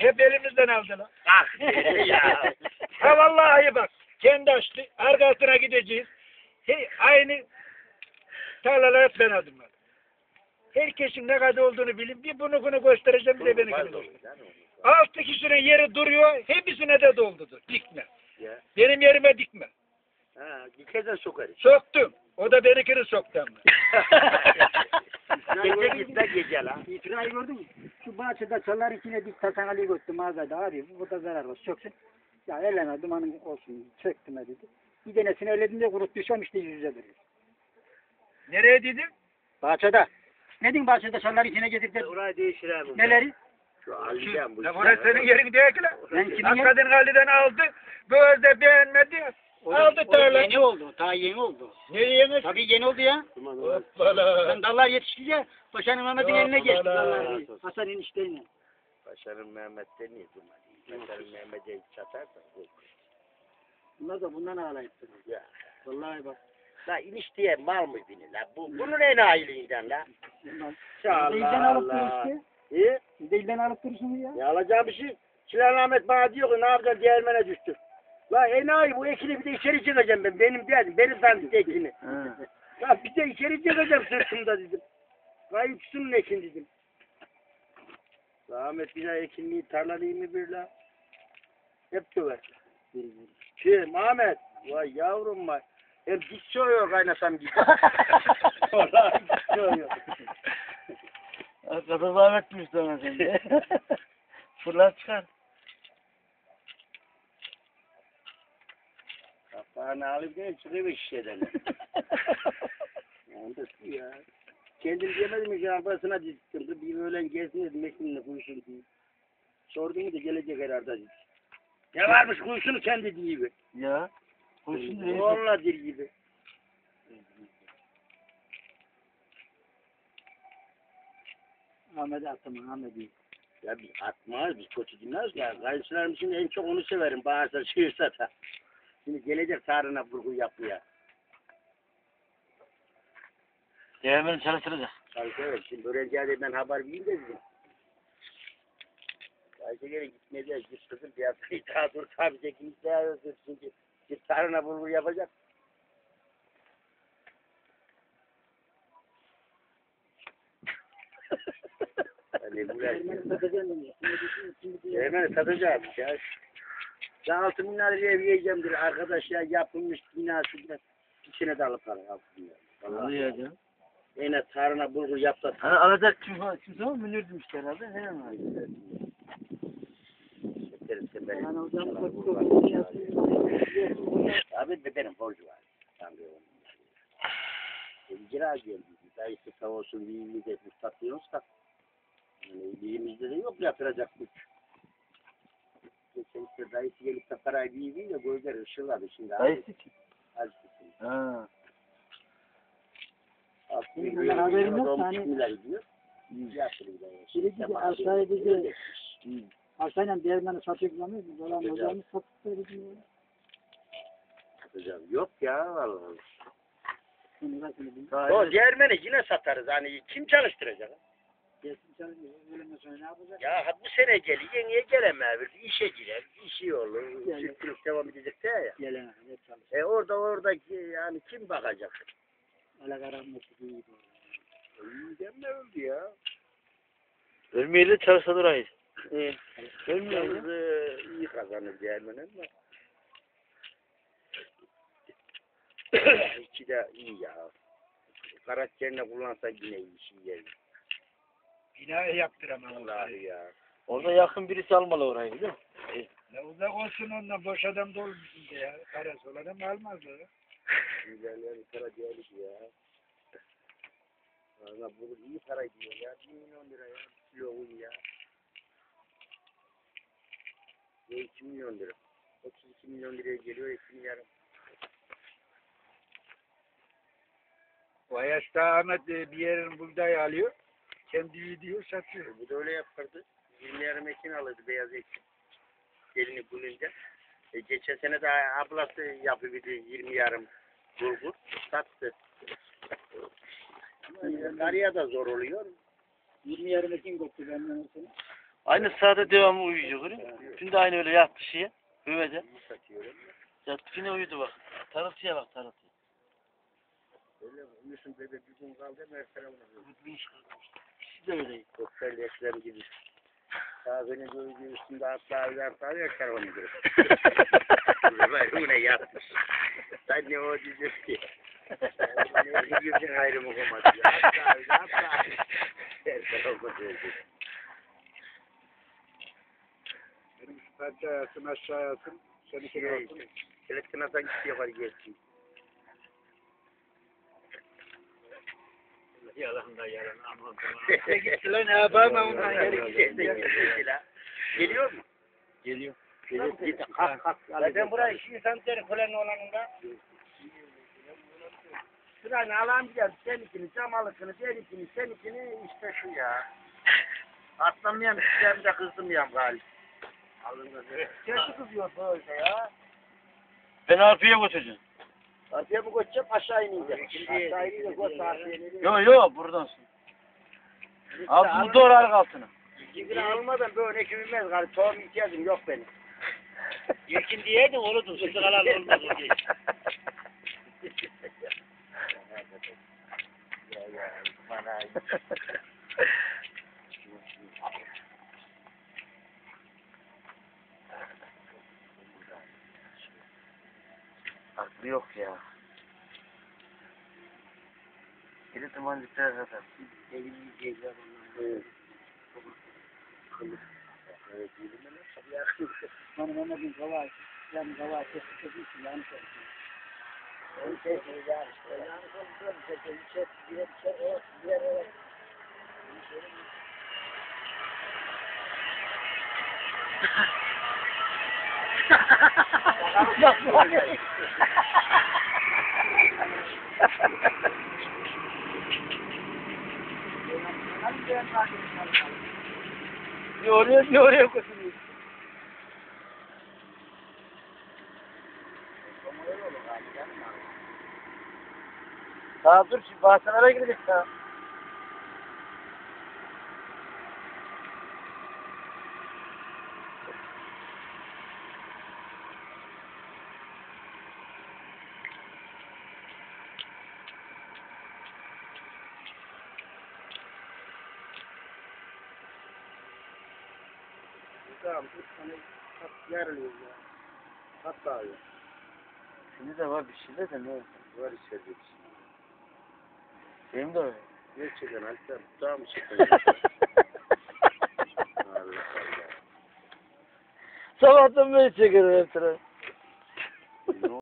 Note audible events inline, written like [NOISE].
Hep elimizden aldılar. Ah [LAUGHS] ya. Ha vallahi bak. Kendi açtı. Arkasına gideceğiz. He, aynı tarlalar hep ben aldım. bak. Herkesin ne kadar olduğunu bilin. Bir bunu bunu göstereceğim bir de benimkini göstereceğim. Altı kişinin yeri duruyor. Hepsine de doldudur. Dikme. Ya. Benim yerime dikme. Ha, dikeden sokarız. Soktum. O da benimkini soktu ama. Gece gitme gece la. İtirayı gördün mü? Şu bahçede çalar içine dik tasangalı götürdüm mağazada abi bu da zarar var söksün. Ya elleme dumanın olsun çöktüm dedi. Bir tanesini öyledim de kuruttuysam işte yüz yüze duruyor. Nereye dedim? Bahçede. Ne din bahçede çalar içine getirip de Orayı değişir abi. neleri? Şu Ali'den bu. La burası senin yerin değil ki la. Ben kimin kadın Ali'den aldı. Böyle de beğenmedi. Aldı tarla. yeni oldu. Daha yeni oldu. Ne yemiş? Tabii yeni oldu ya. Hoppala. Sen dallar yetişince Paşa'nın Mehmet'in eline geçti. Dallar. Hasan'ın işlerine. Paşa'nın Mehmet'te niye durmadı? Paşa'nın Mehmet'e çatarsan bu. Bunlar da bundan ağlayıp duruyor. Ya. Vallahi bak. La inişteye mal mı bini la? Bu, bunun en ayiliğinden la. Bunlar. Allah alıp Allah. durursun. İyi. Bizden alıp durursun ya. Ne alacağım bir şey? Sinan Ahmet bana diyor ki ne yapacaksın değermene düştü. La enayi bu ekini bir de içeri çıkacağım ben. Benim değil. Benim dandik ekini. La [LAUGHS] bir de içeri çıkacağım sırtımda dedim. Kayıpsın ekin dedim. La Ahmet bir daha ekinliği tarlalayayım mı bir la? Hep döver. Kim Ahmet? Vay yavrum vay. Hep diş soğuyor kaynasam gibi. [LAUGHS] Vallahi diş soğuyor. Kadın zahmetmiş sana şimdi. [LAUGHS] Fırlat çıkar. Kapağını alıp gel çıkıyor şişeden. Onda ya. Kendim diyemedim ki arabasına dizdim. Bir öğlen gelsin dedim ekmeğine kuyusun diye. Sordum da gelecek herhalde dedi. Ne varmış kuyusunu kendi diye gibi. ya. Kurşun değil. Onunla dir gibi. Ahmet atma Ahmet'i. Ya bir atmaz, biz kötü dinleriz ya. Kayınçılarım şimdi en çok onu severim. Bağırsa çığırsa da. Şimdi gelecek sarına vurgu yapıyor. Değermeni çalıştıracak. Tabii evet. Şimdi öğrenciye ben haber vereyim de dedim. Ayşe geri gitmeyeceğiz. Git kızım bir hafta [LAUGHS] daha dur. De kimse Çünkü bir sarına vurgu yapacak. Yani [LAUGHS] bu Değermeni satacaksın diye. Şimdi Ben altı bin liraya yiyeceğimdir arkadaş ya yapılmış binası biraz içine de alıp alır altı. Vallahi ya canım. yine tarına bulgur yap da Hani alacak kimse, kimse ama Münir demişti herhalde. He mi? Sen. Yani hocam çok çok var. Abi de benim borcu var. Sanıyorum. İcra geldi. Dayısı sağ olsun iyiliğimiz etmiş satıyoruz da. Yani iyiliğimizde de yok yapılacak güç. Geçen işte dayısı gelip de parayı bir de gözler ışılladı şimdi. Dayısı kim? Azıcık. Ha. Aslında böyle haberim yok, adam hani- çıkmıyorlar diyor. Da. Biri Tamam, aşağıya diyor. Arsayla değermeni satıyor kullanıyor. Biz olan hocamız satıp veriyor. Satacağım. Yok ya vallahi. Da. O değermeni yine satarız. Hani kim çalıştıracak? Gelsin çalışıyor. Öğlenden sonra ne yapacak? Ya ha bu sene geliyor, yengeye gelemez. İşe girer, işi olur. Yani. Devam edecek de ya. Kadar çalışıyor. E orada orada yani kim bakacak? Öyle karanlık değil. İyi deme öldü ya. Ölmeyle çalışsa durayız. E, Ölmüyor yalnız e, iyi kazanır değermeni ama. [COUGHS] İki de iyi ya. Karakterine kullansa yine iyi şey gelir. Binayı yaptıramam. Vallahi ya. Orada yakın birisi almalı orayı değil mi? Ya uzak olsun ondan boş adam da diye ya. Parası olan ama almaz o. Güzellerin para değerli ya. Valla bunu iyi para diyor ya. 1 milyon lira ya. Yoğun ya. Ne 2 milyon lira. 32 milyon liraya geliyor 2 milyar. O yaşta Ahmet e, bir yerin buğday alıyor. Kendi yiyor satıyor. Bu da öyle yapardı. 20 yarım ekin alırdı beyaz ekin. Gelini bulunca. E, geçen sene de ablası yapıverdi 20 yarım bulgur. Sattı. Ama, Karıya da zor oluyor. 20 yarım ekin koptu benden o sene. Aynı saatte devamlı uyuyor görüyor musun? Dün de aynı öyle yattı şeye. Hüvede. Yattı yine uyudu bak. Tarıltıya bak tarıltıya. Öyle uyusun bebe bir gün kaldı mesela onu. İkisi de öyle. Doktor leşlerim gibi. Daha beni böyle üstünde atlar atlar yaşar onu gibi. Böyle yine yatmış. Sen ne o diyecek ki? Ne yüzün hayrımı olmadı. Atlar atlar. Yaşar olmadı. Benim şu parça ayasın aşağı ayasın. Seninki Şey, olsun. Selektine sen gidiyor var gelsin. Yalan da yalan aman Sese gitti lan ne yapayım ben ondan geri gitti. Geliyor mu? Geliyor. Geliyor. Git kalk kalk. Zaten buraya işi santeri falan olanında. Sıranı alamayacağız. Seninkini, camalısını, benimkini, seninkini işte şu ya. Atlamayayım, sizlerim de kızdım galiba. Sesi kızıyor böyle ya. Ben Arpi'ye götüreceğim. Arkaya mı koşacağım aşağı ineceğim. Aşağı inince koş arkaya ineceğim. Yo yo buradansın. Altını doğru arka altına. Sigara almadan böyle ekibimez galiba. Tohum ihtiyacım yok benim. Yekin diyeydin olurdu. Sigaralar olmaz o diye. [LAUGHS] Ya ya, bana Aklı yok ya. Geri dumancıklara kadar. evini yiyecekler ondan. Evet. Evet, yedim ben. Tabii [LAUGHS] ya. [LAUGHS] Benim Mehmet'in kava, yani kava kesip kesip yanlış oldu. Onu şey söyleyeceğim işte. Yani konuşuyorum. Bir şey, bir şey, bir şey, bir şey, evet, bir yer, Ne oraya ne oraya götürüyor. Daha dur şimdi bahçelere girecek daha. Tane kat yarılıyor ya. Hatta ya. Şimdi de var bir şeyler de ne oldu? Var içeride bir şey. Benim de öyle. Gerçekten Alper, daha mı [LAUGHS] Allah. Sabahtan beri çekiyorum hep.